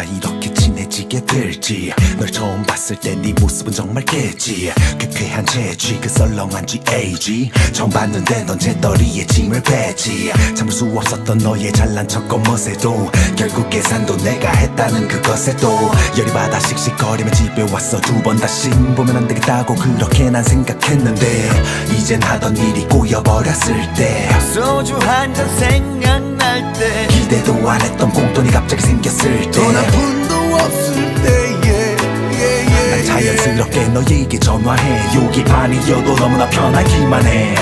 在意的。 될지. 널 처음 봤을 때 네 모습은 정말 깨지. 쾌쾌한 재쥐 그 썰렁한 GAG 처음 봤는데 넌 재떨이에 짐을 빼지. 참을 수 없었던 너의 잘난 척 겉멋에도 결국 계산도 내가 했다는 그것에 도 열이 받아 씩씩거리며 집에 왔어. 두 번 다시 보면 안 되겠다고 그렇게 난 생각했는데 이젠 하던 일이 꼬여버렸을 때 소주 한 잔 생각날 때 기대도 안 했던 공돈이 갑자기 생겼을 때 없을 때 yeah, yeah, yeah, 난 자연스럽게 너에게 전화해. 욕이 반이어도 너무나 편하기만 해.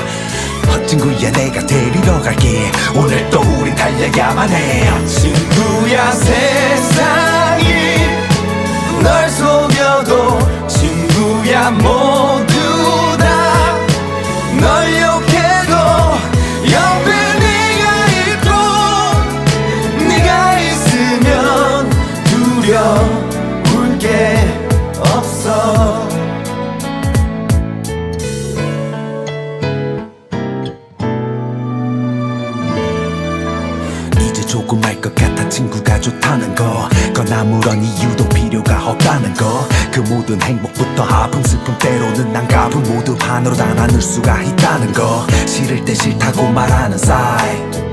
친구야 내가 데리러 갈게. 오늘 또 우리 달려야만 해. 친구야 세 게 없어. 이제 조금 알 것 같아 친구가 좋다는 거. 그건 아무런 이유도 필요가 없다는 거 그 모든 행복부터 아픔 슬픔 때로는 난가품 모두 반으로 다 나눌 수가 있다는 거. 싫을 때 싫다고 말하는 사이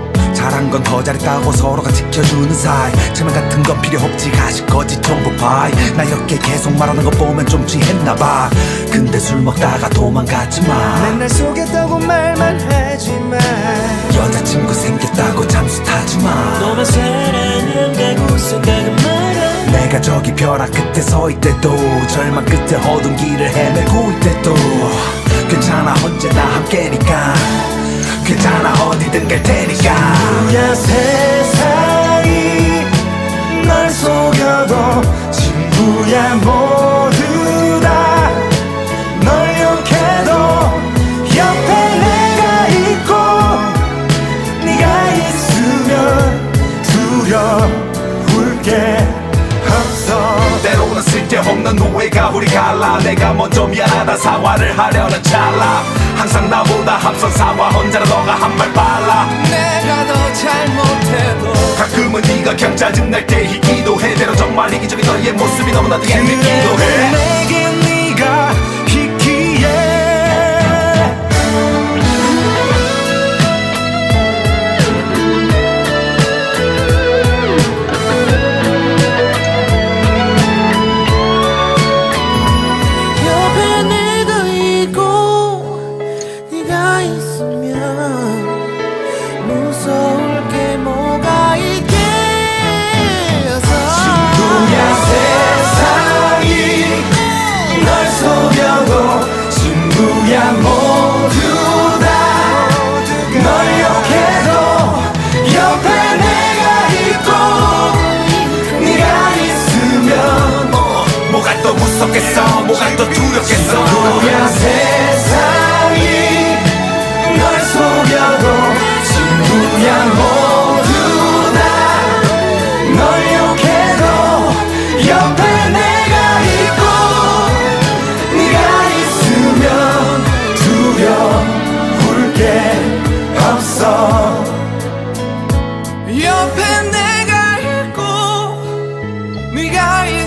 건 더 잘했다고 서로가 지켜주는 사이. 체면 같은 건 필요 없지 가식 거짓 정보 파이. 나 이렇게 계속 말하는 거 보면 좀 취했나봐. 근데 술 먹다가 도망가지마. 맨날 속였다고 말만 하지마. 여자친구 생겼다고 잠수 타지마. 너만 사랑한다고 생각은 말아 내가 저기 벼락 끝에 서 있대도 절망 끝에 어두운 길을 헤매고 있대도. 괜찮아 언제나 함께니까. 괜찮아 어디든 갈 테니까. 야 세상이 널 속여도 친구야 모두 다 널 욕해도 옆에 내가 있고 네가 있으면 두려울 게 없어. 때로는 쓸데없는 오해가 우리 갈라. 내가 먼저 미안하다 사과를 하려는 찰나. 항상 나보다 앞선 사과 혼자라 너가 한 발 빨라 그냥 짜증날 때 희기도 해 때로 정말 이기적인 너의 모습이 너무나도 얄밉기도 해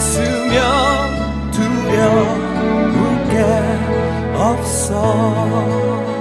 있으면 두려울 게 없어.